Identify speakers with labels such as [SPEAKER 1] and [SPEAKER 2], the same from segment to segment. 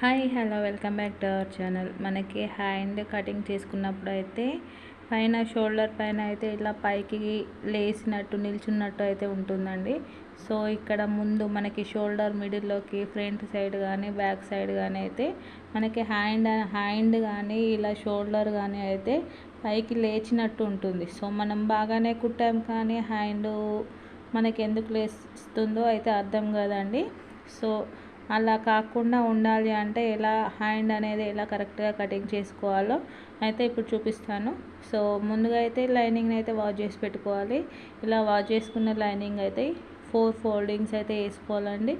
[SPEAKER 1] Hi hello welcome back to our channel. మనకి hand cutting చేసుకున్నప్పుడు అయితే పైన షోల్డర్ పైన అయితే ఇలా పైకి లేసినట్టు నిల్చున్నట్టు అయితే ఉంటుందండి. సో ఇక్కడ ముందు మనకి షోల్డర్ మిడిల్లోకి ఫ్రంట్ సైడ్ కానీ బ్యాక్ సైడ్ కానీ అయితే మనకి హ్యాండ్ హ్యాండ్ కానీ ఇలా షోల్డర్ కానీ అయితే పైకి లేచినట్టు ఉంటుంది. సో మనం బాగానే కుట్టాం కానీ హ్యాండ్ మనకి ఎందుకు లేస్తుందో అయితే అర్థం కదండి. సో అలా కాకుండా ఉండాలి అంటే ఎలా హ్యాండ్ అనేది ఎలా కరెక్ట్గా కటింగ్ చేసుకోవాలో అయితే ఇప్పుడు చూపిస్తాను. సో ముందుగా అయితే లైనింగ్ని అయితే వాష్ చేసి పెట్టుకోవాలి. ఇలా వాష్ చేసుకున్న లైనింగ్ అయితే ఫోర్ ఫోల్డింగ్స్ అయితే వేసుకోవాలండి.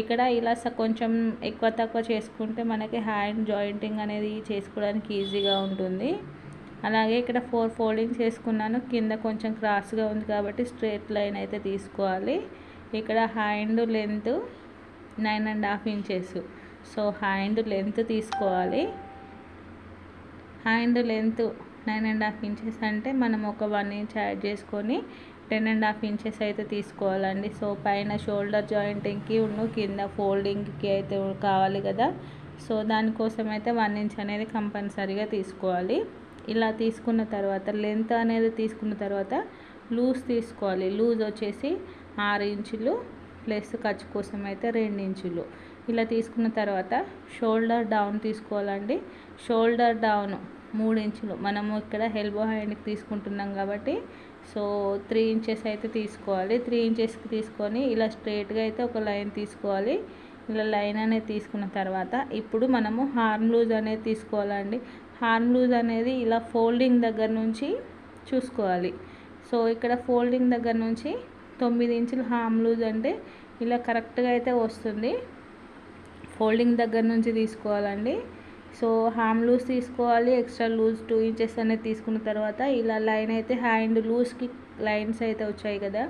[SPEAKER 1] ఇక్కడ ఇలా స కొంచెం ఎక్కువ తక్కువ చేసుకుంటే మనకి హ్యాండ్ జాయింటింగ్ అనేది చేసుకోవడానికి ఈజీగా ఉంటుంది. అలాగే ఇక్కడ ఫోర్ ఫోల్డింగ్స్ వేసుకున్నాను కింద కొంచెం క్రాస్గా ఉంది కాబట్టి స్ట్రేట్ లైన్ అయితే తీసుకోవాలి. ఇక్కడ hand length nine and half inches. So hand length తీసుకోవాలి. Hand length nine and half inches అంటే మనం ఒక వన్ ఇంచ్ యాడ్ చేసుకొని టెన్ అండ్ హాఫ్ ఇంచెస్ అయితే తీసుకోవాలండి. సో పైన షోల్డర్ జాయింటింగ్కి ఉన్న కింద ఫోల్డింగ్కి అయితే కావాలి కదా. సో దానికోసం అయితే వన్ ఇంచ్ అనేది కంపల్సరీగా తీసుకోవాలి. ఇలా తీసుకున్న తర్వాత లెంత్ అనేది తీసుకున్న తర్వాత లూజ్ తీసుకోవాలి. లూజ్ వచ్చేసి ఆరు ఇంచులు ప్లస్ ఖర్చు కోసం అయితే రెండు ఇంచులు ఇలా తీసుకున్న తర్వాత షోల్డర్ డౌన్ తీసుకోవాలండి. షోల్డర్ డౌన్ మూడు ఇంచులు మనము ఇక్కడ హెల్బో హ్యాండ్కి తీసుకుంటున్నాం కాబట్టి సో త్రీ ఇంచెస్ అయితే తీసుకోవాలి. త్రీ ఇంచెస్కి తీసుకొని ఇలా స్ట్రైట్గా అయితే ఒక లైన్ తీసుకోవాలి. ఇలా లైన్ అనేది తీసుకున్న తర్వాత ఇప్పుడు మనము హార్మ్ లూజ్ అనేది తీసుకోవాలండి. హార్మ్ లూజ్ అనేది ఇలా ఫోల్డింగ్ దగ్గర నుంచి చూసుకోవాలి. సో ఇక్కడ ఫోల్డింగ్ దగ్గర నుంచి తొమ్మిది ఇంచులు హామ్ లూజ్ అంటే ఇలా కరెక్ట్గా అయితే వస్తుంది. ఫోల్డింగ్ దగ్గర నుంచి తీసుకోవాలండి. సో హామ్ లూజ్ తీసుకోవాలి ఎక్స్ట్రా లూజ్ టూ ఇంచెస్ అనేది తీసుకున్న తర్వాత ఇలా లైన్ అయితే హ్యాండ్ లూజ్కి లైన్స్ అయితే వచ్చాయి కదా.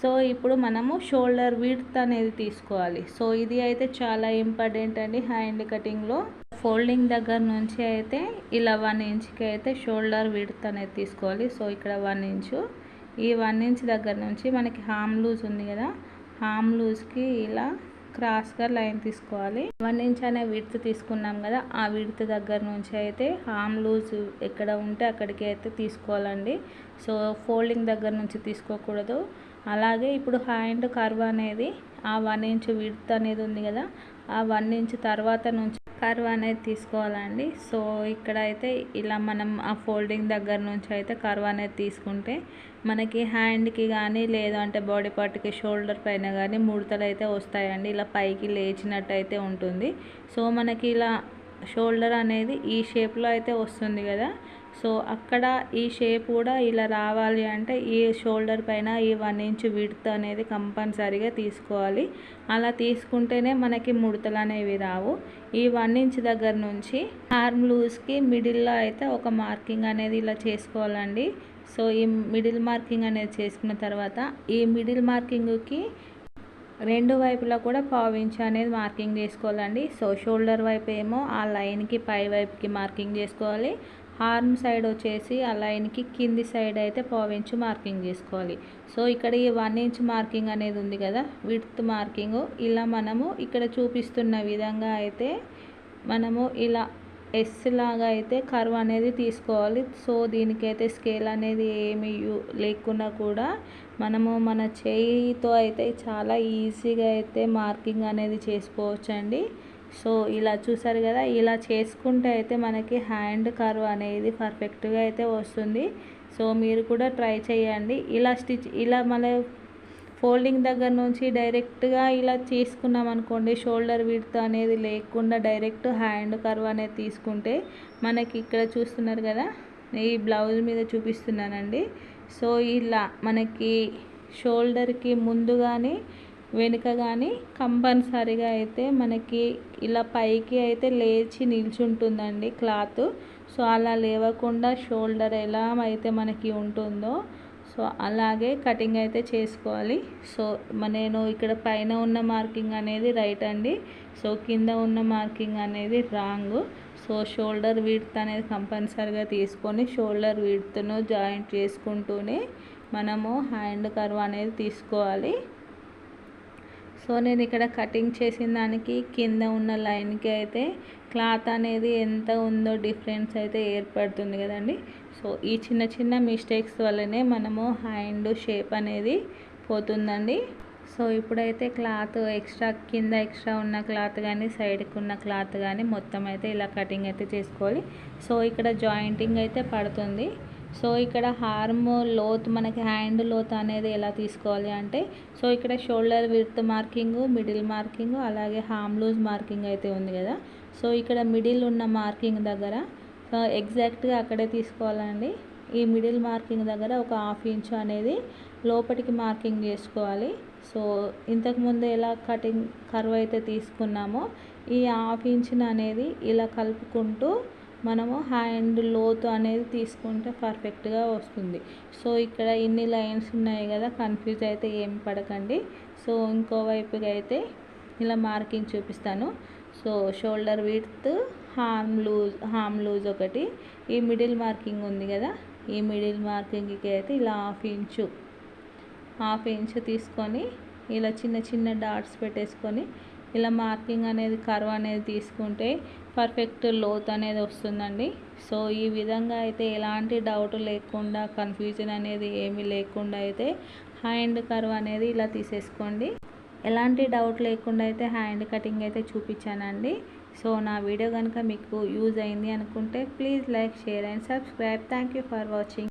[SPEAKER 1] సో ఇప్పుడు మనము షోల్డర్ విడ్త్ అనేది తీసుకోవాలి. సో ఇది అయితే చాలా ఇంపార్టెంట్ అండి హ్యాండ్ కటింగ్లో. ఫోల్డింగ్ దగ్గర నుంచి అయితే ఇలా వన్ ఇంచ్కి అయితే షోల్డర్ విడ్త్ అనేది తీసుకోవాలి. సో ఇక్కడ వన్ ఇంచు. ఈ వన్ ఇంచ్ దగ్గర నుంచి మనకి హామ్ లూజ్ ఉంది కదా హామ్ లూజ్కి ఇలా క్రాస్గా లైన్ తీసుకోవాలి. వన్ ఇంచ్ అనే విడ్త్ తీసుకున్నాం కదా ఆ విడ్త్ దగ్గర నుంచి అయితే హామ్ లూజ్ ఎక్కడ ఉంటే అక్కడికి అయితే తీసుకోవాలండి. సో ఫోల్డింగ్ దగ్గర నుంచి తీసుకోకూడదు. అలాగే ఇప్పుడు హ్యాండ్ కర్వ్ అనేది ఆ వన్ ఇంచ్ విడ్త్ అనేది ఉంది కదా ఆ వన్ ఇంచ్ తర్వాత నుంచి కర్వ్ అనేది తీసుకోవాలండి. సో ఇక్కడ అయితే ఇలా మనం ఆ ఫోల్డింగ్ దగ్గర నుంచి అయితే కర్వ్ అనేది తీసుకుంటే మనకి హ్యాండ్కి కానీ లేదు అంటే బాడీ పార్ట్కి షోల్డర్ పైన కానీ ముడతలు అయితే వస్తాయండి. ఇలా పైకి లేచినట్టు అయితే ఉంటుంది. సో మనకి ఇలా షోల్డర్ అనేది ఈ షేప్లో అయితే వస్తుంది కదా. సో అక్కడ ఈ షేప్ కూడా ఇలా రావాలి అంటే ఈ షోల్డర్ పైన ఈ వన్ ఇంచ్ విడ్త్ అనేది కంపల్సరీగా తీసుకోవాలి. అలా తీసుకుంటేనే మనకి ముడతలు అనేవి రావు. ఈ వన్ ఇంచ్ దగ్గర నుంచి ఆర్మ్ లూజ్కి మిడిల్లో అయితే ఒక మార్కింగ్ అనేది ఇలా చేసుకోవాలండి. సో ఈ మిడిల్ మార్కింగ్ అనేది చేసుకున్న తర్వాత ఈ మిడిల్ మార్కింగ్కి రెండు వైపులా కూడా పావించి అనేది మార్కింగ్ చేసుకోవాలండి. సో షోల్డర్ వైపు ఏమో ఆ లైన్కి పై వైపుకి మార్కింగ్ చేసుకోవాలి. హార్మ్ సైడ్ వచ్చేసి ఆ లైన్కి కింది సైడ్ అయితే పావించు మార్కింగ్ చేసుకోవాలి. సో ఇక్కడ ఈ వన్ ఇంచ్ మార్కింగ్ అనేది ఉంది కదా విడ్త్ మార్కింగ్. ఇలా మనము ఇక్కడ చూపిస్తున్న విధంగా అయితే మనము ఇలా ఎస్ లాగా అయితే కర్వ్ అనేది తీసుకోవాలి. సో దీనికైతే స్కేల్ అనేది ఏమి లేకున్నా కూడా మనము మన చేయితో అయితే చాలా ఈజీగా అయితే మార్కింగ్ అనేది చేసుకోవచ్చండి. సో ఇలా చూసారు కదా ఇలా చేసుకుంటే అయితే మనకి హ్యాండ్ కర్వ్ అనేది పర్ఫెక్ట్గా అయితే వస్తుంది. సో మీరు కూడా ట్రై చేయండి. ఇలా స్టిచ్ ఇలా మన ఫోల్డింగ్ దగ్గర నుంచి డైరెక్ట్గా ఇలా తీసుకున్నాం అనుకోండి షోల్డర్ విడ్త్ అనేది లేకుండా డైరెక్ట్ హ్యాండ్ కర్వ్ అనేది తీసుకుంటే మనకి ఇక్కడ చూస్తున్నారు కదా ఈ బ్లౌజ్ మీద చూపిస్తున్నానండి. సో ఇలా మనకి షోల్డర్కి ముందుగానే వెనుక కానీ కంపల్సరీగా అయితే మనకి ఇలా పైకి అయితే లేచి నిల్చుంటుందండి క్లాత్. సో అలా లేవకుండా షోల్డర్ ఎలా అయితే మనకి ఉంటుందో సో అలాగే కటింగ్ అయితే చేసుకోవాలి. సో నేను ఇక్కడ పైన ఉన్న మార్కింగ్ అనేది రైట్ అండి. సో కింద ఉన్న మార్కింగ్ అనేది రాంగ్. సో షోల్డర్ విడ్త్ అనేది కంపల్సరీగా తీసుకొని షోల్డర్ విడ్త్ను జాయింట్ చేసుకుంటూనే మనము హ్యాండ్ కర్వ్ అనేది తీసుకోవాలి. సో నేను ఇక్కడ కటింగ్ చేసిన దానికి కింద ఉన్న లైన్కి అయితే క్లాత్ అనేది ఎంత ఉందో డిఫరెన్స్ అయితే ఏర్పడుతుంది కదండి. సో ఈ చిన్న చిన్న మిస్టేక్స్ వల్లనే మనము హ్యాండ్ షేప్ అనేది పోతుందండి. సో ఇప్పుడైతే క్లాత్ ఎక్స్ట్రా కింద ఎక్స్ట్రా ఉన్న క్లాత్ కానీ సైడ్కి ఉన్న క్లాత్ కానీ మొత్తం అయితే ఇలా కటింగ్ అయితే చేసుకోవాలి. సో ఇక్కడ జాయింటింగ్ అయితే పడుతుంది. సో ఇక్కడ హార్మ్ లోత్ మనకి హ్యాండ్ లోత్ అనేది ఎలా తీసుకోవాలి అంటే సో ఇక్కడ shoulder with marking middle marking అలాగే హామ్ లూజ్ మార్కింగ్ అయితే ఉంది కదా. సో ఇక్కడ మిడిల్ ఉన్న మార్కింగ్ దగ్గర ఎగ్జాక్ట్గా అక్కడే తీసుకోవాలండి. ఈ మిడిల్ మార్కింగ్ దగ్గర ఒక హాఫ్ ఇంచ్ అనేది లోపలికి మార్కింగ్ చేసుకోవాలి. సో ఇంతకుముందు ఎలా కటింగ్ కర్వ్ అయితే తీసుకున్నామో ఈ హాఫ్ ఇంచ్ని అనేది ఇలా కలుపుకుంటూ మనము హ్యాండ్ లోతు అనేది తీసుకుంటే పర్ఫెక్ట్గా వస్తుంది. సో ఇక్కడ ఇన్ని లైన్స్ ఉన్నాయి కదా కన్ఫ్యూజ్ అయితే ఏం పడకండి. సో ఇంకోవైపుగా అయితే ఇలా మార్కింగ్ చూపిస్తాను. So shoulder width hem loose hem loose ఒకటి. ఈ మిడిల్ మార్కింగ్ ఉంది కదా ఈ మిడిల్ మార్కింగ్కి అయితే ఇలా హాఫ్ ఇంచు హాఫ్ ఇంచు తీసుకొని ఇలా చిన్న చిన్న డాట్స్ పెట్టేసుకొని ఇలా మార్కింగ్ అనేది కర్వ్ అనేది తీసుకుంటే పర్ఫెక్ట్ లోత్ అనేది వస్తుందండి. సో ఈ విధంగా అయితే ఎలాంటి డౌట్ లేకుండా కన్ఫ్యూజన్ అనేది ఏమీ లేకుండా అయితే హ్యాండ్ కర్వ్ అనేది ఇలా తీసేసుకోండి. ఎలాంటి డౌట్ లేకుండా అయితే హ్యాండ్ కటింగ్ అయితే చూపించానండి. సో నా వీడియో కనుక మీకు యూజ్ అయింది అనుకుంటే please like share and subscribe thank you for watching